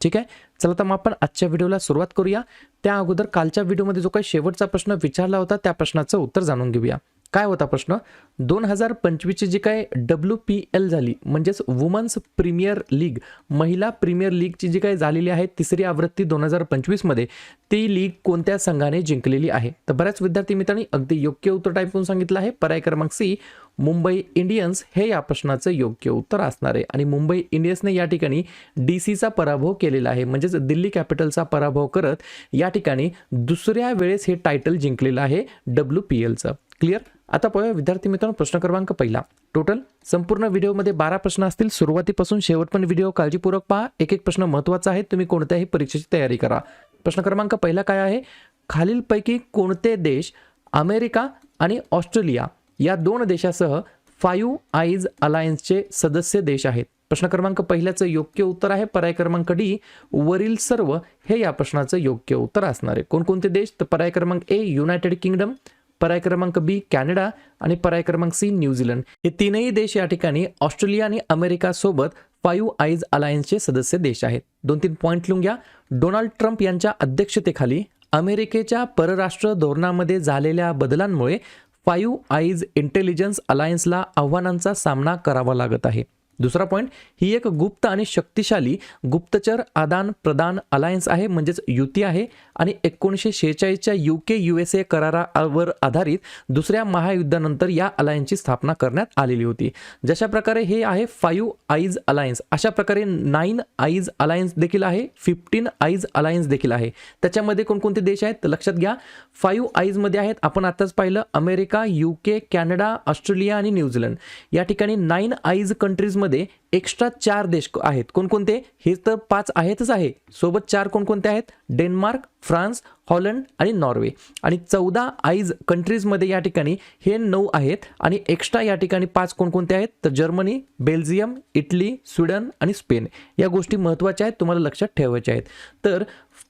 ठीक आहे? चला तर मग आपण आजच्या व्हिडिओला सुरुवात करूया. त्या अगोदर कालच्या व्हिडिओमध्ये जो काही शेवटचा प्रश्न विचारला होता त्या प्रश्नाचं उत्तर जाणून घेऊया. काय होता प्रश्न? दोन हजार पंचवीसची जी काय डब्ल्यू पी एल झाली म्हणजेच वुमन्स प्रीमियर लीग महिला प्रीमियर लीगची जी काय झालेली आहे तिसरी आवृत्ती दोन हजार पंचवीसमध्ये ती लीग कोणत्या संघाने जिंकलेली आहे? तर बऱ्याच विद्यार्थी मित्रांनी अगदी योग्य उत्तर टाईप करून सांगितलं आहे. पर्याय क्रमांक सी मुंबई इंडियन्स हे या प्रश्नाचं योग्य उत्तर असणार आहे. आणि मुंबई इंडियन्सने या ठिकाणी डी सीचा पराभव केलेला आहे. म्हणजेच दिल्ली कॅपिटलचा पराभव करत या ठिकाणी दुसऱ्या वेळेस हे टायटल जिंकलेलं आहे डब्ल्यू पी एलचं क्लिअर आता पाहूया विद्यार्थी मित्रांनो प्रश्न क्रमांक पहिला. टोटल संपूर्ण व्हिडिओमध्ये बारा प्रश्न असतील. सुरुवातीपासून शेवटपर्यंत व्हिडिओ काळजीपूर्वक पहा. एक एक प्रश्न महत्त्वाचा आहे तुम्ही कोणत्याही परीक्षेची तयारी करा. प्रश्न क्रमांक पहिला काय आहे? खालीलपैकी कोणते देश अमेरिका आणि ऑस्ट्रेलिया या दोन देशासह फायू आईज अलायन्सचे सदस्य देश आहेत. प्रश्न क्रमांक पहिल्याचं योग्य उत्तर आहे. पर्याय क्रमांक डी वरील सर्व हे या प्रश्नाचं योग्य उत्तर असणार आहे. कोणकोणते देश? तर पर्याय क्रमांक ए युनायटेड किंगडम. पर्याय क्रमांक बी कॅनडा. आणि पर्याय क्रमांक सी न्यूझीलंड हे तीनही देश या ठिकाणी ऑस्ट्रेलिया आणि अमेरिका सोबत फाईव्ह आईज अलायन्सचे सदस्य देश आहेत. दोन तीन पॉईंट लिहून घ्या. डोनाल्ड ट्रम्प यांच्या अध्यक्षतेखाली अमेरिकेच्या परराष्ट्र धोरणामध्ये झालेल्या बदलांमुळे फाईव्ह आईज इंटेलिजन्स अलायन्सला आव्हानांचा सामना करावा लागत आहे. दुसरा पॉईंट ही एक गुप्त आणि शक्तिशाली गुप्तचर आदान प्रदान अलायन्स आहे म्हणजेच युती आहे. आणि एकोणीसशे शेहेचाळीसच्या U K U S A करारावर आधारित दुसऱ्या महायुद्धानंतर या अलायन्सची स्थापना करण्यात आलेली होती. जशा प्रकारे हे आहे फाईव्ह आईज अलायन्स अशा प्रकारे नाईन आईज अलायन्स देखील आहे फिफ्टीन आईज अलायन्स देखील आहे. त्याच्यामध्ये कोणकोणते देश आहेत? तर लक्षात घ्या. फाईव्ह आईजमध्ये आहेत आपण आताच पाहिलं America U K Canada Australia आणि न्यूझीलंड. या ठिकाणी नाईन आईज कंट्रीजमध्ये मध्ये एक्स्ट्रा चार देश आहेत. कोणकोणते? हे तर पाच आहेतच आहे. सोबत चार कोणकोणते आहेत? डेन्मार्क फ्रान्स हॉलंड आणि नॉर्वे. आणि चौदा आईज कंट्रीजमध्ये या ठिकाणी हे नऊ आहेत आणि एक्स्ट्रा या ठिकाणी पाच कोणकोणते आहेत? तर जर्मनी बेल्जियम इटली स्वीडन आणि स्पेन. या गोष्टी महत्त्वाच्या आहेत तुम्हाला लक्षात ठेवायच्या आहेत. तर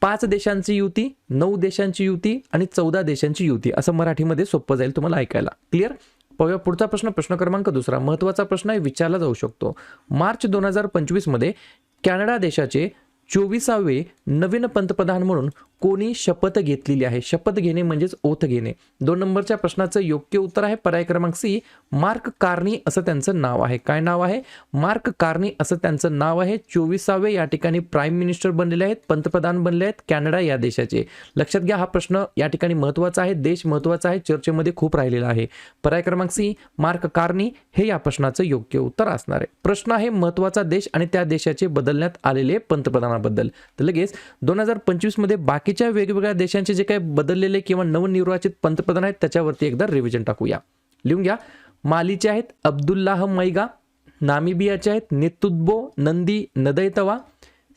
पाच देशांची युती नऊ देशांची युती आणि चौदा देशांची युती. असं मराठीमध्ये सोपं जाईल तुम्हाला ऐकायला. क्लिअर पाहूया. पुढचा प्रश्न प्रश्न क्रमांक दुसरा. महत्त्वाचा प्रश्न आहे विचारला जाऊ शकतो. मार्च दोन हजार पंचवीसमध्ये कॅनडा देशाचे चोवीसावे नवीन पंतप्रधान म्हणून कोणी शपथ घेतलेली आहे. शपथ घेणे म्हणजेच ओथ घेणे. दोन नंबरच्या प्रश्नाचं योग्य उत्तर आहे पर्याय क्रमांक सी मार्क कार्नी असं त्यांचं नाव आहे. काय नाव आहे? मार्क कार्नी असं त्यांचं नाव आहे. चोवीसावे या ठिकाणी प्राईम मिनिस्टर बनलेले आहेत पंतप्रधान बनले आहेत कॅनडा या देशाचे. लक्षात घ्या हा प्रश्न या ठिकाणी महत्त्वाचा आहे देश महत्त्वाचा आहे चर्चेमध्ये खूप राहिलेला आहे. पर्याय क्रमांक सी मार्क कार्नी हे या प्रश्नाचं योग्य उत्तर असणार आहे. प्रश्न आहे महत्त्वाचा देश आणि त्या देशाचे बदलण्यात आलेले पंतप्रधानाबद्दल. तर लगेच दोन हजार पंचवीसमध्ये बाकी बाकीच्या वेगवेगळ्या देशांचे जे काही बदललेले किंवा नवनिर्वाचित पंतप्रधान आहेत त्याच्यावरती एकदा रिव्हिजन टाकूया. लिहून घ्या. मालीचे आहेत अब्दुल्लाह मैगा नामिबियाचे आहेत नेतुद्बो नंदी नदैतवा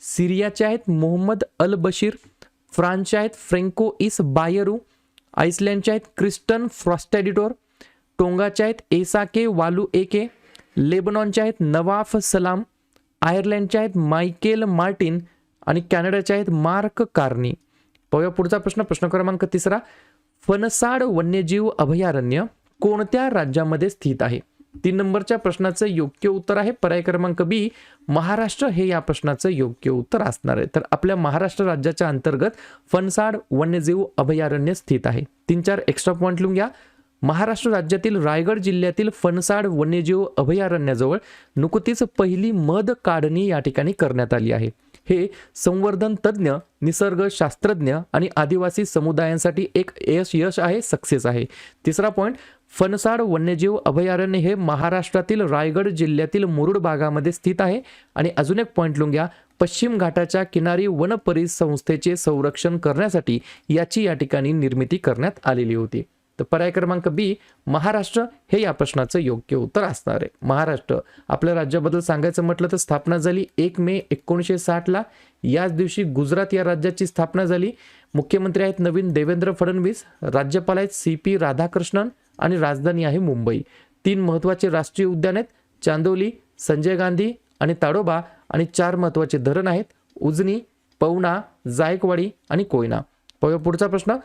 सिरियाचे आहेत मोहम्मद अल बशीर फ्रान्सचे आहेत फ्रेंको इस बायरू आईसलँडचे आहेत क्रिस्टन फ्रॉस्टॅडिटोर टोंगाचे आहेत एसाके वालू एके लेबनॉनचे आहेत नवाफ सलाम आयर्लंडचे आहेत मायकेल मार्टिन आणि कॅनडाचे आहेत मार्क कार्नी. पाहूया पुढचा प्रश्न. प्रश्न क्रमांक तिसरा. फणसाड वन्यजीव अभयारण्य कोणत्या राज्यामध्ये स्थित आहे? तीन नंबरच्या प्रश्नाचं योग्य उत्तर आहे. पर्याय क्रमांक बी महाराष्ट्र. हे या प्रश्नाचं योग्य उत्तर असणार आहे. तर आपल्या महाराष्ट्र राज्याच्या अंतर्गत फणसाड वन्यजीव अभयारण्य स्थित आहे. तीन चार एक्स्ट्रा पॉईंट लिहून घ्या. महाराष्ट्र राज्यातील रायगड जिल्ह्यातील फणसाड वन्यजीव अभयारण्याजवळ नुकतीच पहिली मध काढणी या ठिकाणी करण्यात आली आहे. हे संवर्धन तज्ज्ञ निसर्गशास्त्रज्ञ आणि आदिवासी समुदायांसाठी एक यश यश आहे सक्सेस आहे. तिसरा पॉईंट फणसाड वन्यजीव अभयारण्य हे महाराष्ट्रातील रायगड जिल्ह्यातील मुरुड भागामध्ये स्थित आहे. आणि अजून एक पॉईंट लिहून घ्या पश्चिम घाटाच्या किनारी वन परिसंस्थेचे संरक्षण करण्यासाठी याची या ठिकाणी निर्मिती करण्यात आलेली होती. तर पर्याय क्रमांक बी महाराष्ट्र हे या प्रश्नाचं योग्य उत्तर असणार आहे. महाराष्ट्र आपल्या राज्याबद्दल सांगायचं म्हटलं तर स्थापना झाली एक मे एकोणीसशे साठला. याच दिवशी गुजरात या राज्याची स्थापना झाली. मुख्यमंत्री आहेत नवीन देवेंद्र फडणवीस राज्यपाल आहेत सी पी राधाकृष्णन आणि राजधानी आहे मुंबई. तीन महत्त्वाचे राष्ट्रीय उद्यान आहेत. चांदोली संजय गांधी आणि ताडोबा आणि चार महत्त्वाचे धरण आहेत. उजनी पवना जायकवाडी आणि कोयना. पुढचा प्रश्न.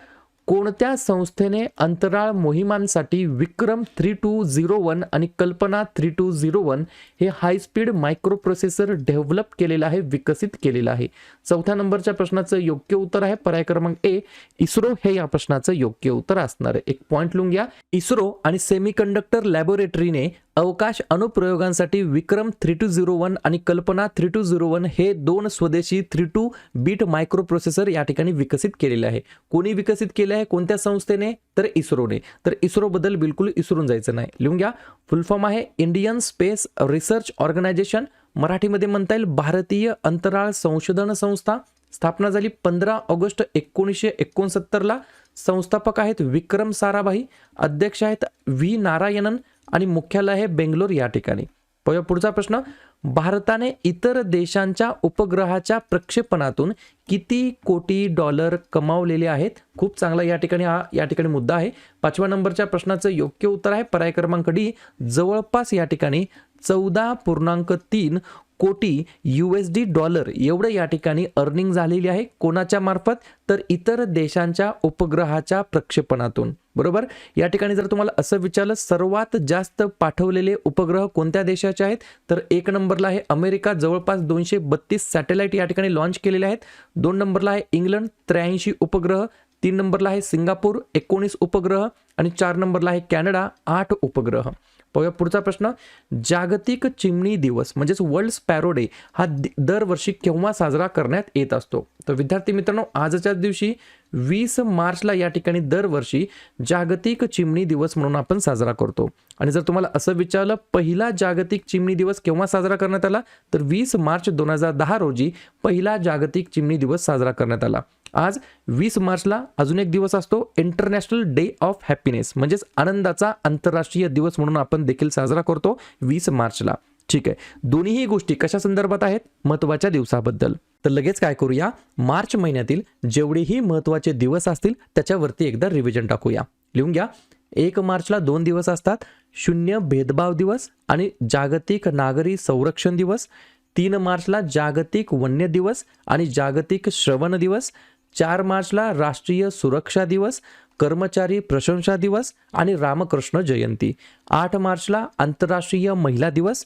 कोणत्या संस्थेने अंतराळ मोहिमांसाठी Vikram three two zero one आणि Kalpana three two zero one हे high speed microprocessor develop केलेलं आहे विकसित केलेलं आहे? चौथ्या नंबरच्या प्रश्नाचं योग्य उत्तर आहे. पर्याय क्रमांक ए इस्रो हे या प्रश्नाचं योग्य उत्तर असणार आहे. एक पॉईंट लिहून घ्या. इस्रो आणि सेमीकंडक्टर लॅबोरेटरीने अवकाश अनुप्रयोगांसाठी Vikram three two zero one आणि Kalpana three two zero one हे दोन स्वदेशी three two bit micro processor या ठिकाणी विकसित केलेले आहे. कोणी विकसित केले आहे? कोणत्या संस्थेने? तर इस्रोने. तर इस्रोबद्दल बिलकुल इसरून जायचं नाही. लिहून घ्या. फुलफॉर्म आहे. Indian space research organisation. मराठीमध्ये म्हणता येईल भारतीय अंतराळ संशोधन संस्था. स्थापना झाली पंधरा ऑगस्ट एकोणीसशे एकोणसत्तरला. संस्थापक आहेत विक्रम साराभाई अध्यक्ष आहेत व्ही नारायणन आणि मुख्यालय आहे बेंगलोर या ठिकाणी. पुढचा प्रश्न. भारताने इतर देशांच्या उपग्रहाच्या प्रक्षेपणातून किती कोटी डॉलर कमावलेले आहेत? खूप चांगला या ठिकाणी हा या ठिकाणी मुद्दा आहे. पाचव्या नंबरच्या प्रश्नाचं योग्य उत्तर आहे. पर्याय क्रमांक डी जवळपास या ठिकाणी चौदा पूर्णांक तीन कोटी यू एस डी डॉलर एवढं या ठिकाणी अर्निंग झालेली आहे. कोणाच्या मार्फत? तर इतर देशांच्या उपग्रहाच्या प्रक्षेपणातून. बरोबर? या ठिकाणी जर तुम्हाला असं विचारलं सर्वात जास्त पाठवलेले उपग्रह कोणत्या देशाचे आहेत? तर एक नंबरला आहे अमेरिका. जवळपास दोनशे बत्तीस सॅटेलाईट या ठिकाणी लॉन्च केलेले आहेत. दोन नंबरला आहे इंग्लंड. त्र्याऐंशी उपग्रह. तीन नंबरला आहे सिंगापूर. एकोणीस उपग्रह. आणि चार नंबरला आहे कॅनडा. आठ उपग्रह. बघा पुढचा प्रश्न. जागतिक चिमणी दिवस म्हणजेच वर्ल्ड स्पॅरो डे हा दरवर्षी केव्हा साजरा करण्यात येत असतो? तर विद्यार्थी मित्रांनो आजच्याच दिवशी वीस मार्चला या ठिकाणी दरवर्षी जागतिक चिमणी दिवस म्हणून आपण साजरा करतो. आणि जर तुम्हाला असं विचारलं पहिला जागतिक चिमणी दिवस केव्हा साजरा करण्यात आला? तर वीस मार्च दोन हजार दहा रोजी पहिला जागतिक चिमणी दिवस साजरा करण्यात आला. आज वीस मार्चला अजून एक दिवस असतो इंटरनॅशनल डे ऑफ हॅपीनेस म्हणजेच आनंदाचा आंतरराष्ट्रीय दिवस म्हणून आपण देखील साजरा करतो वीस मार्चला. ठीक आहे. दोन्हीही गोष्टी कशा संदर्भात आहेत? महत्त्वाच्या दिवसाबद्दल. तर लगेच काय करूया? मार्च महिन्यातील जेवढेही महत्त्वाचे दिवस असतील त्याच्यावरती एकदा रिव्हिजन टाकूया. लिहून घ्या. एक मार्चला दोन दिवस असतात. शून्य भेदभाव दिवस आणि जागतिक नागरी संरक्षण दिवस. तीन मार्चला जागतिक वन्य दिवस आणि जागतिक श्रवण दिवस. चार मार्चला राष्ट्रीय सुरक्षा दिवस कर्मचारी प्रशंसा दिवस आणि रामकृष्ण जयंती. आठ मार्चला आंतरराष्ट्रीय महिला दिवस.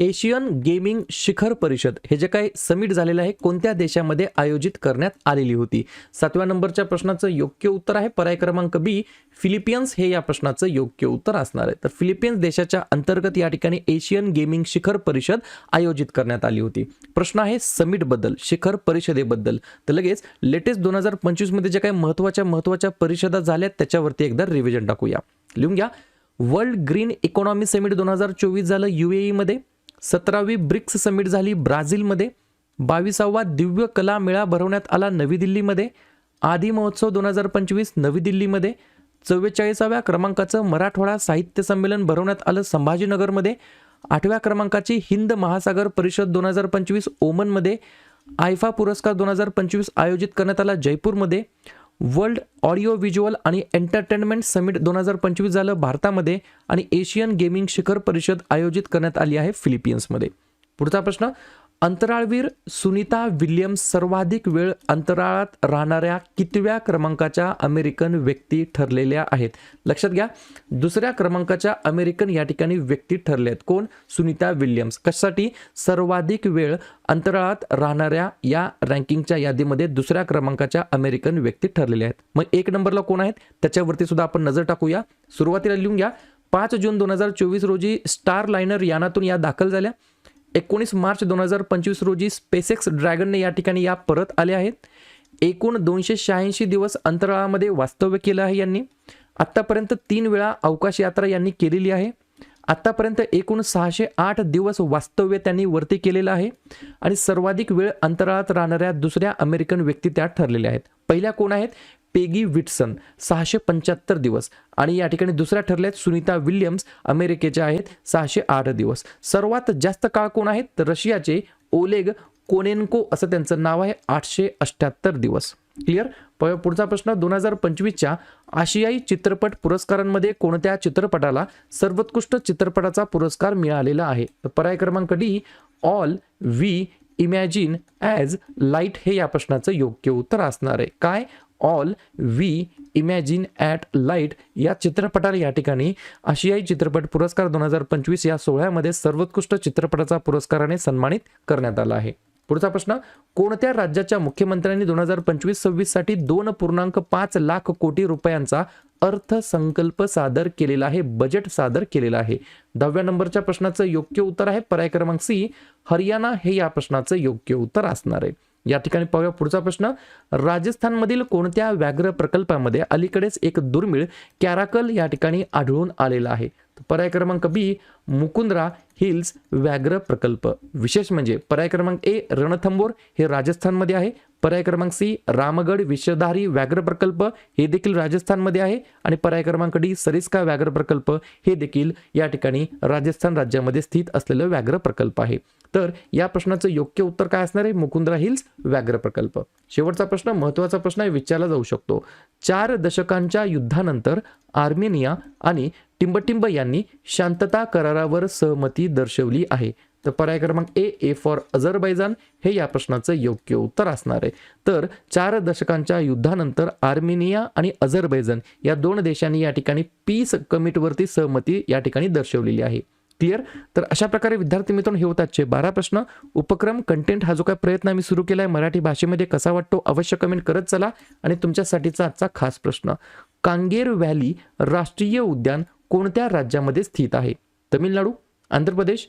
एशियन गेमिंग शिखर परिषद हे जे काही समिट झालेलं आहे कोणत्या देशामध्ये आयोजित करण्यात आलेली होती? सातव्या नंबरच्या प्रश्नाचं योग्य उत्तर आहे पर्याय क्रमांक बी फिलिपियन्स हे या प्रश्नाचं योग्य उत्तर असणार आहे. तर फिलिपियन्स देशाच्या अंतर्गत या ठिकाणी एशियन गेमिंग शिखर परिषद आयोजित करण्यात आली होती. प्रश्न आहे समिटबद्दल शिखर परिषदेबद्दल. तर लगेच लेटेस्ट दोन हजार पंचवीसमध्ये जे काही महत्त्वाच्या महत्त्वाच्या परिषदा झाल्या त्याच्यावरती एकदा रिव्हिजन टाकूया. लिहून घ्या. वर्ल्ड ग्रीन इकॉनॉमी समिट दोन हजार चोवीस झालं युएई मध्ये. सतरावी ब्रिक्स समिट झाली ब्राझीलमध्ये. बावीसावा दिव्य कला मेळा भरवण्यात आला नवी दिल्लीमध्ये. आदी महोत्सव दोन हजार पंचवीस नवी दिल्लीमध्ये. चव्वेचाळीसाव्या क्रमांकाचं मराठवाडा साहित्य संमेलन भरवण्यात आलं संभाजीनगरमध्ये. आठव्या क्रमांकाची हिंद महासागर परिषद दोन हजार पंचवीस ओमनमध्ये. आयफा पुरस्कार दोन हजार पंचवीस आयोजित करण्यात आला जयपूरमध्ये. वर्ल्ड ऑडिओ व्हिज्युअल आणि एंटरटेनमेंट समिट दोन हजार पंचवीस झालं भारतामध्ये आणि एशियन गेमिंग शिखर परिषद आयोजित करण्यात आली आहे फिलिपियन्समध्ये पुढचा प्रश्न अंतराळवीर सुनीता विल्यम्स सर्वाधिक वेळ अंतराळात राहणाऱ्या कितव्या क्रमांकाच्या अमेरिकन व्यक्ती ठरलेल्या आहेत? लक्षात घ्या दुसऱ्या क्रमांकाच्या अमेरिकन या ठिकाणी व्यक्ती ठरले आहेत कोण? सुनीता विल्यम्स. कशासाठी? सर्वाधिक वेळ अंतराळात राहणाऱ्या या रँकिंगच्या यादीमध्ये दुसऱ्या क्रमांकाच्या अमेरिकन व्यक्ती ठरलेल्या आहेत. मग एक नंबरला कोण आहेत? त्याच्यावरती सुद्धा आपण नजर टाकूया. सुरुवातीला लिहून घ्या. पाच जून दोन हजार चोवीस रोजी स्टार लायनर यानातून या दाखल झाल्या. एकोणीस मार्च दोन हजार पंचवीस रोजी स्पेसेक्स ड्रॅगनने या ठिकाणी या परत आले आहेत. एकूण दोनशे शहाऐंशी दिवस अंतराळामध्ये वास्तव्य केलं आहे यांनी. आत्तापर्यंत तीन वेळा अवकाश यात्रा यांनी केलेली आहे. आत्तापर्यंत एकूण सहाशे आठ दिवस वास्तव्य त्यांनी वरती केलेलं आहे आणि सर्वाधिक वेळ अंतराळात राहणाऱ्या दुसऱ्या अमेरिकन व्यक्ती त्या ठरलेल्या आहेत. पहिल्या कोण आहेत? पेगी विटसन सहाशे पंच्याहत्तर दिवस. आणि या ठिकाणी दुसऱ्या ठरल्या आहेत सुनीता विल्यम्स अमेरिकेच्या आहेत सहाशे आठ दिवस. सर्वात जास्त काळ कोण आहेत? तर रशियाचे ओलेग कोनेन्को असं त्यांचं नाव आहे आठशे अठ्ठ्याहत्तर दिवस. क्लिअर? पुढचा प्रश्न. दोन हजार पंचवीसच्या आशियाई चित्रपट पुरस्कारांमध्ये कोणत्या चित्रपटाला सर्वोत्कृष्ट चित्रपटाचा पुरस्कार मिळालेला आहे? तर पर्याय क्रमांक D all we imagine as light हे या प्रश्नाचं योग्य उत्तर असणार आहे. काय? All we imagine at light या चित्रपटाला या ठिकाणी आशियाई चित्रपट पुरस्कार दोन हजार पंचवीस या सोहळ्यामध्ये सर्वोत्कृष्ट चित्रपटाचा पुरस्काराने सन्मानित करण्यात आला आहे. पुढचा प्रश्न कोणत्या राज्याच्या मुख्यमंत्र्यांनी दोन हजार पंचवीस सव्वीससाठी दोन पूर्णांक पाच लाख कोटी रुपयांचा अर्थसंकल्प सादर केलेला आहे बजेट सादर केलेला आहे? दहाव्या नंबरच्या प्रश्नाचं योग्य उत्तर आहे पर्याय क्रमांक सी हरियाणा हे या प्रश्नाचं योग्य उत्तर असणार आहे. या ठिकाणी पाहूया. पुढचा प्रश्न राजस्थानमधील कोणत्या व्याघ्र प्रकल्पामध्ये अलीकडेच एक दुर्मिळ कॅराकल या ठिकाणी आढळून आलेला आहे? पर्याय क्रमांक बी मुकुंद्रा हिल्स व्याघ्र प्रकल्प. विशेष म्हणजे पर्याय क्रमांक ए रणथंबोर हे राजस्थानमध्ये आहे. पर्याय क्रमांक सी रामगड विषधारी व्याघ्र प्रकल्प हे देखील राजस्थानमध्ये आहे. आणि पर्याय क्रमांक डी सरिस्का व्याघ्र प्रकल्प हे देखील या ठिकाणी राजस्थान राज्यामध्ये स्थित असलेलं व्याघ्र प्रकल्प आहे. तर या प्रश्नाचं योग्य उत्तर काय असणार आहे? मुकुंद्रा हिल्स व्याघ्र प्रकल्प. शेवटचा प्रश्न महत्त्वाचा प्रश्न आहे विचारला जाऊ शकतो. चार दशकांच्या युद्धानंतर आर्मेनिया आणि टिंबटिंब यांनी शांतता करारावर सहमती दर्शवली आहे. तर पर्याय क्रमांक ए ए फॉर अझरबैजान. हे या प्रश्नाचं योग्य उत्तर असणार आहे. तर चार दशकांच्या युद्धानंतर आर्मेनिया आणि अझरबैजान या दोन देशांनी या ठिकाणी पीस कमिटवरती सहमती या ठिकाणी दर्शवलेली आहे. क्लिअर? तर अशा प्रकारे विद्यार्थी मित्रांनो हे होतातचे बारा प्रश्न. उपक्रम कंटेंट हा जो काय प्रयत्न आम्ही सुरू केला आहे मराठी भाषेमध्ये कसा वाटतो अवश्य कमेंट करत चला. आणि तुमच्यासाठीचा आजचा खास प्रश्न कांगेर व्हॅली राष्ट्रीय उद्यान कोणत्या राज्यामध्ये स्थित आहे? तमिळनाडू आंध्र प्रदेश